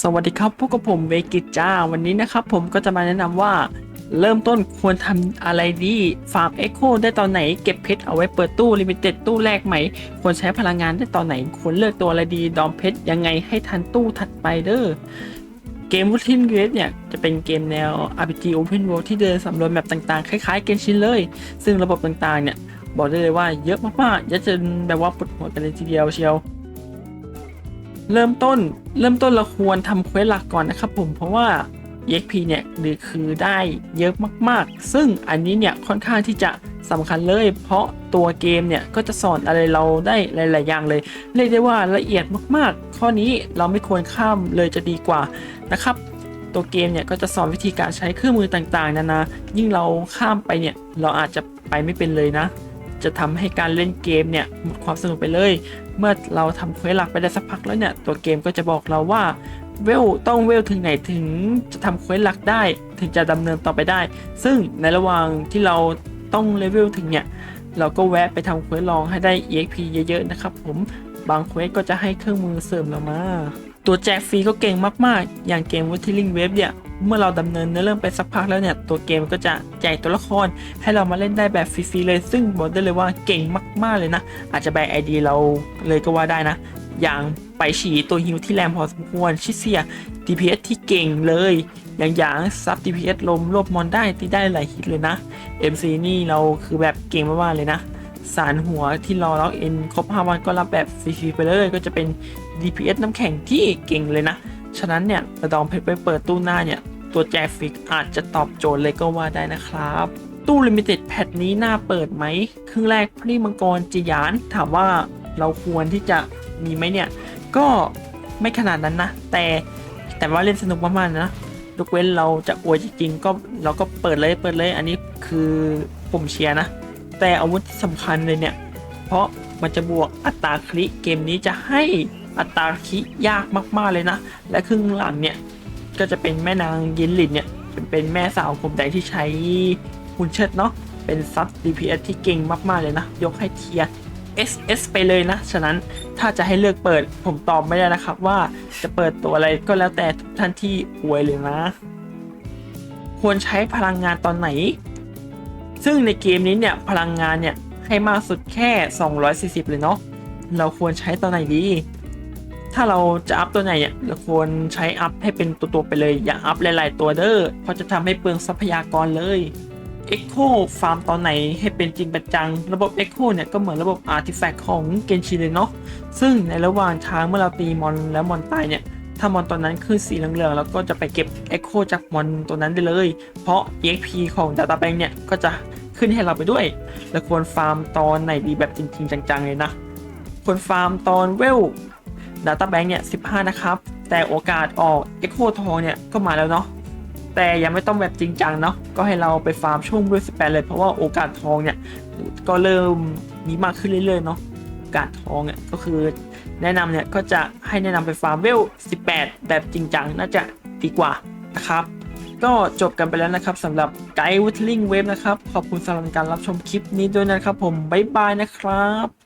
สวัสดีครับพวกกับผมเวกิจจ้า วันนี้นะครับผมก็จะมาแนะนำว่าเริ่มต้นควรทำอะไรดีฟาร์มเอ็กโคได้ตอนไหน เก็บเพชรเอาไว้เปิดตู้ลิมิเต็ดตู้แรกไหม ควรใช้พลังงานได้ตอนไหน ควรเลือกตัวอะไรดี ดอมเพชรยังไงให้ทันตู้ถัดไปเด้อเกมวูทินเกรสเนี่ย จะเป็นเกมแนว RPG Open World ที่เดินสำรวจแมปต่างๆ คล้ายๆเกมชินเลย ซึ่งระบบต่างๆเนี่ย บอกได้เลยว่าเยอะมากๆเยะจนแบบว่าปวดหัวกันเลยทีเดียวเชียว เริ่มต้นเริ่มต้นเราควรทำเควสหลักก่อนนะครับผมเพราะว่า EXP เนี่ยหรือคือได้เยอะมากๆ ซึ่งอันนี้เนี่ยค่อนข้างที่จะสำคัญเลย เพราะตัวเกมเนี่ยก็จะสอนอะไรเราได้หลาย ๆ อย่างเลย เรียกได้ว่าละเอียดมากๆ ข้อนี้เราไม่ควรข้ามเลยจะดีกว่านะครับ ตัวเกมเนี่ยก็จะสอนวิธีการใช้เครื่องมือต่าง ๆ นานายิ่งเราข้ามไปเนี่ยเราอาจจะไปไม่เป็นเลยนะ จะทำให้การเล่นเกมเนี่ยหมดความสนุกไปเลย เมื่อเราทำเควสหลักไปได้สักพักแล้วเนี่ยตัวเกมก็จะบอกเราว่าเวลต้องเวลถึงไหนถึงจะทำเควสหลักได้ ถึงจะดำเนินต่อไปได้ ซึ่งในระหว่างที่เราต้องเลเวลถึงเนี่ยเราก็แวะไปทำเควสลองให้ได้ EXP เยอะๆนะครับผมบางเควสก็จะให้เครื่องมือเสริมเรามา ตัวแจกฟรีก็เก่งมากๆ อย่างเกม w ั t ลิงเวฟเนี่ย เมื่อเราดำเนินเนื้อเรื่องไปสักพักแล้วเนี่ย ตัวเกมก็จะแจกตัวละคร ให้เรามาเล่นได้แบบฟรีๆเลย ซึ่งบอกได้เลยว่าเก่งมากๆเลยนะ อาจจะแบกไอดีเราเลยก็ว่าได้นะ อย่างไปฉีตัวฮิวที่แรงพอสมควรชิเซีย DPS ที่เก่งเลย อย่างอย่างซับ DPS ลมรวบมอนได้ที่ได้หลายฮิตเลยนะ MC นี่เราคือแบบเก่งมากๆเลยนะสารหัวที่รอล็อกเอ็นครบ 5 วันก็รับแบบฟรีๆไปเลยก็จะเป็น DPS น้ำแข็งที่เก่งเลยนะ ฉะนั้นเนี่ยระดองเพชรไปเปิดตู้หน้าเนี่ย ตัวแจฟิกอาจจะตอบโจทย์เลยก็ว่าได้นะครับ ตู้ลิมิเต็ดแพทนี้น่าเปิดไหมครึ่งแรกพรีมังกรจียาน ถามว่าเราควรที่จะมีไหมเนี่ย ก็ไม่ขนาดนั้นนะ แต่แต่ว่าเล่นสนุกมากๆนะยกเว้นเราจะอวยจริงๆก็เราก็เปิดเลยเปิดเลย อันนี้คือผมเชียร์นะ แต่อาวุธสำคัญเลยเนี่ย เพราะมันจะบวกอัตราคลิเกมนี้จะให้อัตราคลิยากมากๆเลยนะ และครึ่งหลังเนี่ย ก็จะเป็นแม่นางยินลินเนี่ยเป็นแม่สาวผมแดงที่ใช้หุ่นเชิดเนาะเป็นซับ DPS ที่เก่งมาก ๆ เลยนะ ยกให้เทียร์ SS ไปเลยนะ ฉะนั้นถ้าจะให้เลือกเปิดผมตอบไม่ได้นะครับว่าจะเปิดตัวอะไรก็แล้วแต่ทุกท่านที่อวยเลยนะ ควรใช้พลังงานตอนไหน ซึ่งในเกมนี้เนี่ย พลังงานเนี่ย ให้มากสุดแค่ 240 เลยเนาะเราควรใช้ตอนไหนดี ถ้าเราจะอัพตัวไหนเนี่ยเราควรใช้อัพให้เป็นตัว ๆ ไปเลย อย่าอัพหลาย ๆ ตัวเด้อเพราะจะทำให้เปลืองทรัพยากรเลย Echo ฟาร์มตอนไหนให้เป็นจริงเป็นจัง ระบบ Echo เนี่ยก็เหมือนระบบ Artifact ของเกนชิเลยเนาะซึ่งในระหว่างทางเมื่อเราตีมอนแล้วมอนตายเนี่ย ถ้ามอนตัวนั้นขึ้นสีเหลืองๆแล้วก็จะไปเก็บ Echo จากมอนตัวนั้นได้เลย เพราะ EXP ของ Data Bank เนี่ย ก็จะขึ้นให้เราไปด้วย และควรฟาร์มตอนไหนดีแบบจริง ๆ จัง ๆ เลยนะ ควรฟาร์มตอนเวล Data Bank เนี่ย 15 นะครับ แต่โอกาสออก Echo ทองเนี่ย ก็มาแล้วเนาะ แต่ยังไม่ต้องแบบจริงจังเนาะ ก็ให้เราไปฟาร์มช่วงด้วย18 เลย เพราะว่าโอกาสทองเนี่ย ก็เริ่มมีมากขึ้นเรื่อยๆเนาะ โอกาสทองเนี่ย ก็คือแนะนำเนี่ย ก็จะให้แนะนำไปฟาร์มเวล 18 แบบจริงจังน่าจะดีกว่านะครับก็จบกันไปแล้วนะครับสำหรับไกด์วิทลิงเว็บนะครับ ขอบคุณสำหรับการรับชมคลิปนี้ด้วยนะครับผม บ๊ายบายนะครับ